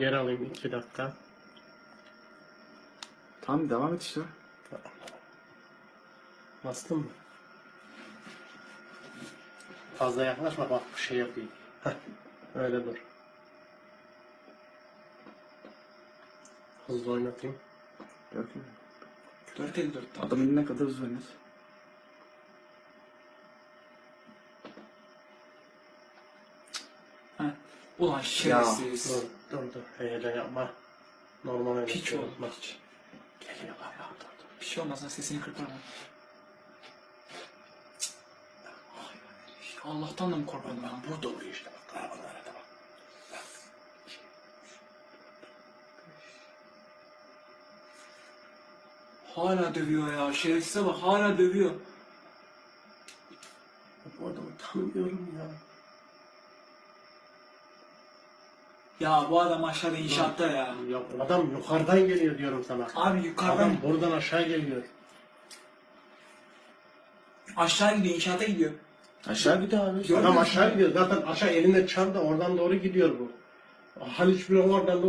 Geri alayım iki dakika. Tamam devam et işte. Bastın mı? Fazla yaklaşma bak bir şey yapayım. Heh, öyle dur. Hızlı oynatayım. Yok yok. 454 tamam. Adamın ne kadar hızlı oynat. Heh. Ulan şerefsiz. Dur dur dur. Heyecan yapma. Normal Piç oynatıyorum. oğlum Bak. piç. Geliyor baba dur dur. Bir şey olmaz lan sesini kırparma. Ay, Allah'tan da mı korkmadım ben? Burada oluyor işte bak. Arabalara da bak. Hala dövüyor ya. Şerefsize bak hala dövüyor. Bu adamı tanımıyorum ya. Ya bu adam aşağıda inşaatta ya. Yok adam yukarıdan geliyor diyorum sana. Abi yukarıdan Adam buradan aşağı geliyor. aşağı gidiyor inşaata gidiyor. Aşağı git abi. Adam aşağı gidiyor. Zaten aşağı elinde çanta oradan doğru gidiyor bu. Haliç bile oradan da